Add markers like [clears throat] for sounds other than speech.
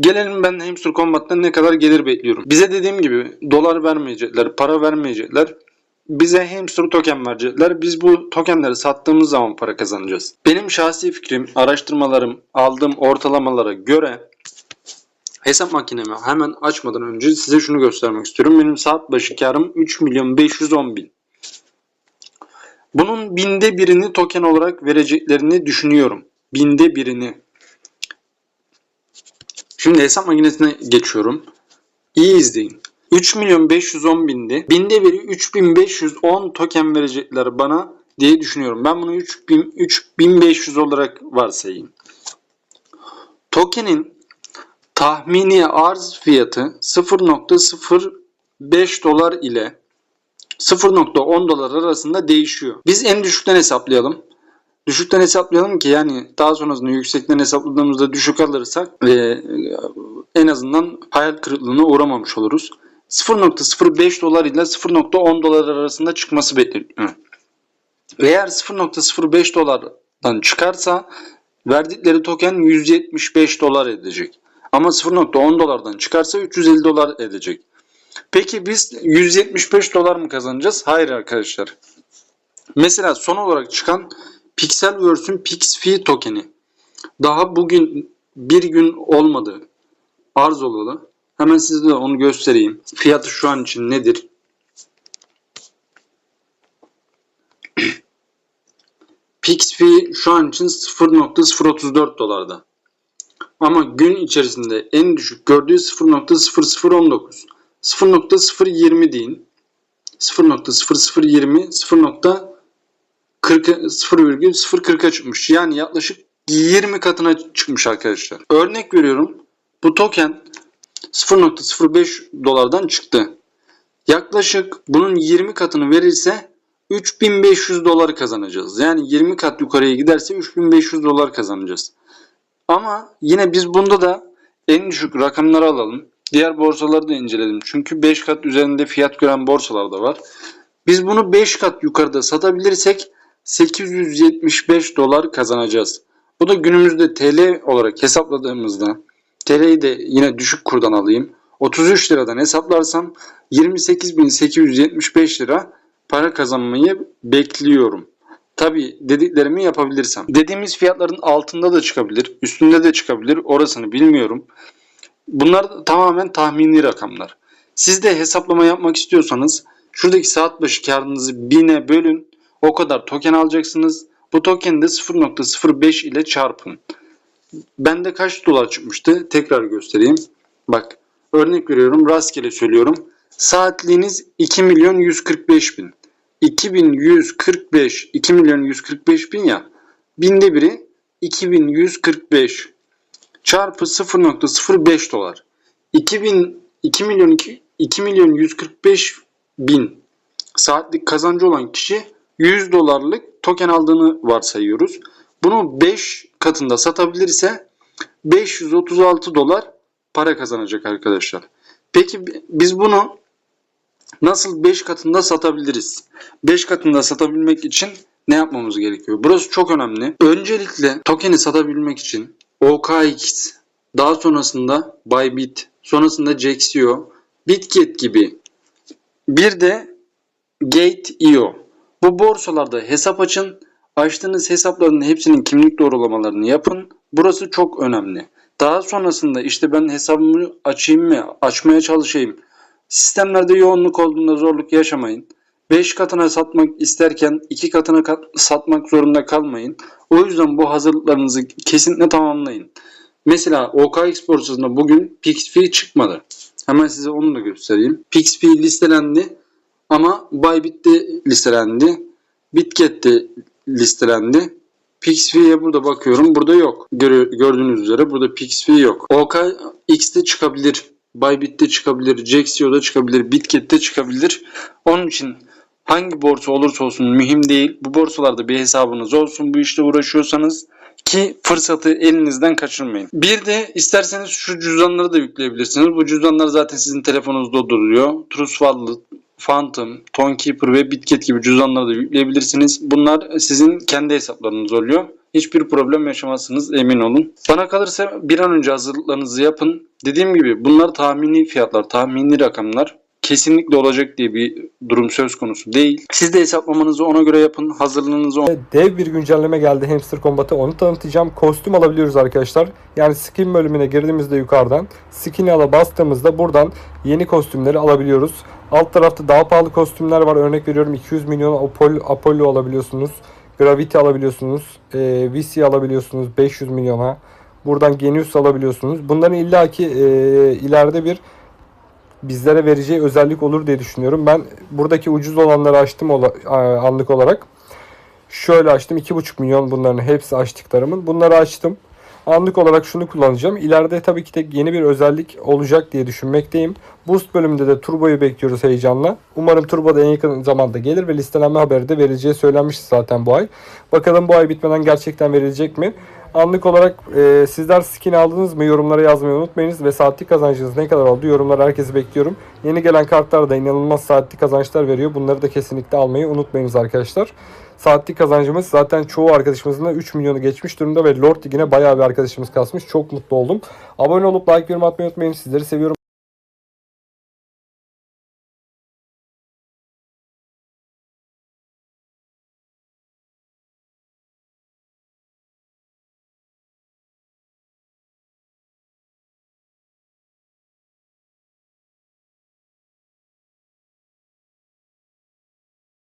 Gelelim ben Hamster Combat'tan ne kadar gelir bekliyorum. Bize dediğim gibi dolar vermeyecekler, para vermeyecekler. Bize hamster token verecekler. Biz bu tokenleri sattığımız zaman para kazanacağız. Benim şahsi fikrim, araştırmalarım, aldığım ortalamalara göre hesap makinemi hemen açmadan önce size şunu göstermek istiyorum. Benim saat başı karım 3 milyon 510 bin. Bunun binde birini token olarak vereceklerini düşünüyorum. Binde birini. Şimdi hesap makinesine geçiyorum. İyi izleyin. 3 milyon 510 bindi. Binde biri 3510 token verecekler bana diye düşünüyorum. Ben bunu 3000, 3500 olarak varsayayım. Tokenin tahmini arz fiyatı 0.05 dolar ile 0.10 dolar arasında değişiyor. Biz en düşükten hesaplayalım. Düşükten hesaplayalım ki yani daha sonrasında yüksekten hesapladığımızda düşük alırsak ve en azından hayal kırıklığına uğramamış oluruz. 0.05 dolar ile 0.10 dolar arasında çıkması bekleniyor. Eğer 0.05 dolardan çıkarsa verdikleri token 175 dolar edecek. Ama 0.10 dolardan çıkarsa 350 dolar edecek. Peki biz 175 dolar mı kazanacağız? Hayır arkadaşlar. Mesela son olarak çıkan Pixelverse'ün PixFi tokeni. Daha bugün bir gün olmadı. Arz olalı. Hemen size de onu göstereyim. Fiyatı şu an için nedir? [clears throat] PixFi şu an için 0.034 dolarda. Ama gün içerisinde en düşük gördüğü 0.0019. 0.020 deyin. 0.0020 0.0,040'a çıkmış. Yani yaklaşık 20 katına çıkmış arkadaşlar. Örnek veriyorum. Bu token 0.05 dolardan çıktı. Yaklaşık bunun 20 katını verirse 3500 dolar kazanacağız. Yani 20 kat yukarıya giderse 3500 dolar kazanacağız. Ama yine biz bunda da en düşük rakamları alalım. Diğer borsaları da inceledim. Çünkü 5 kat üzerinde fiyat gören borsalar da var. Biz bunu 5 kat yukarıda satabilirsek 875 dolar kazanacağız. Bu da günümüzde TL olarak hesapladığımızda TL'yi de yine düşük kurdan alayım. 33 liradan hesaplarsam 28.875 lira para kazanmayı bekliyorum. Tabi dediklerimi yapabilirsem. Dediğimiz fiyatların altında da çıkabilir, üstünde de çıkabilir. Orasını bilmiyorum. Bunlar tamamen tahmini rakamlar. Siz de hesaplama yapmak istiyorsanız şuradaki saat başı karınızı 1000'e bölün. O kadar token alacaksınız. Bu tokeni de 0.05 ile çarpın. Bende kaç dolar çıkmıştı? Tekrar göstereyim. Bak örnek veriyorum rastgele söylüyorum. Saatliğiniz 2 milyon 145 bin. 2145 2 milyon 145 bin ya. Binde biri 2145 çarpı 0.05 dolar. 2000 2 milyon 2, 2 milyon 145 bin saatlik kazancı olan kişi 100 dolarlık token aldığını varsayıyoruz. Bunu 5 katında satabilirse 536 dolar para kazanacak arkadaşlar. Peki biz bunu nasıl 5 katında satabiliriz? 5 katında satabilmek için ne yapmamız gerekiyor? Burası çok önemli. Öncelikle tokeni satabilmek için OKX, daha sonrasında Bybit, sonrasında Jexio, Bitget gibi bir de Gate.io. Bu borsalarda hesap açın. Açtığınız hesapların hepsinin kimlik doğrulamalarını yapın. Burası çok önemli. Daha sonrasında işte ben hesabımı açayım mı, açmaya çalışayım. Sistemlerde yoğunluk olduğunda zorluk yaşamayın. 5 katına satmak isterken 2 katına kat satmak zorunda kalmayın. O yüzden bu hazırlıklarınızı kesinlikle tamamlayın. Mesela OKX borsasında bugün PixFi çıkmadı. Hemen size onu da göstereyim. PixFi listelendi ama Bybit'te listelendi. Bitget'te listelendi. PixFi'ye burada bakıyorum. Burada yok. Gör, gördüğünüz üzere burada PixFi yok. OKX'te çıkabilir. Bybit'te çıkabilir. Jexio'da çıkabilir. Bitget'te çıkabilir. Onun için hangi borsa olursa olsun mühim değil. Bu borsalarda bir hesabınız olsun. Bu işte uğraşıyorsanız ki fırsatı elinizden kaçırmayın. Bir de isterseniz şu cüzdanları da yükleyebilirsiniz. Bu cüzdanlar zaten sizin telefonunuzda duruyor. Trust Wallet, Phantom, Tonekeeper ve Bitget gibi cüzdanları da yükleyebilirsiniz. Bunlar sizin kendi hesaplarınız oluyor. hiçbir problem yaşamazsınız emin olun. Bana kalırsa bir an önce hazırlıklarınızı yapın. Dediğim gibi bunlar tahmini fiyatlar, tahmini rakamlar. Kesinlikle olacak diye bir durum söz konusu değil. Siz de hesaplamanızı ona göre yapın. Hazırlığınızı ona Dev bir güncelleme geldi Hamster Combat'a onu tanıtacağım. Kostüm alabiliyoruz arkadaşlar. Yani skin bölümüne girdiğimizde yukarıdan skin'i ala bastığımızda buradan yeni kostümleri alabiliyoruz. Alt tarafta daha pahalı kostümler var. Örnek veriyorum 200 milyon Apollo, Apollo alabiliyorsunuz. Gravity alabiliyorsunuz. E, VC alabiliyorsunuz 500 milyona. Buradan Genius alabiliyorsunuz. Bunların illaki e, ileride bir bizlere vereceği özellik olur diye düşünüyorum. Ben buradaki ucuz olanları açtım anlık olarak. Şöyle açtım 2,5 milyon bunların hepsi açtıklarımın. Bunları açtım. Anlık olarak şunu kullanacağım. İleride tabii ki de yeni bir özellik olacak diye düşünmekteyim. Boost bölümünde de Turbo'yu bekliyoruz heyecanla. Umarım Turbo da en yakın zamanda gelir ve listelenme haberi de verileceği söylenmişti zaten bu ay. Bakalım bu ay bitmeden gerçekten verilecek mi? Anlık olarak e, sizler skin aldınız mı yorumlara yazmayı unutmayınız ve saatlik kazancınız ne kadar oldu yorumlara herkesi bekliyorum. Yeni gelen kartlar da inanılmaz saatlik kazançlar veriyor. Bunları da kesinlikle almayı unutmayınız arkadaşlar. Saatlik kazancımız zaten çoğu arkadaşımızın da 3 milyonu geçmiş durumda ve Lord Ligi'ne bayağı bir arkadaşımız kasmış. Çok mutlu oldum. Abone olup like yorum atmayı unutmayın. Sizleri seviyorum.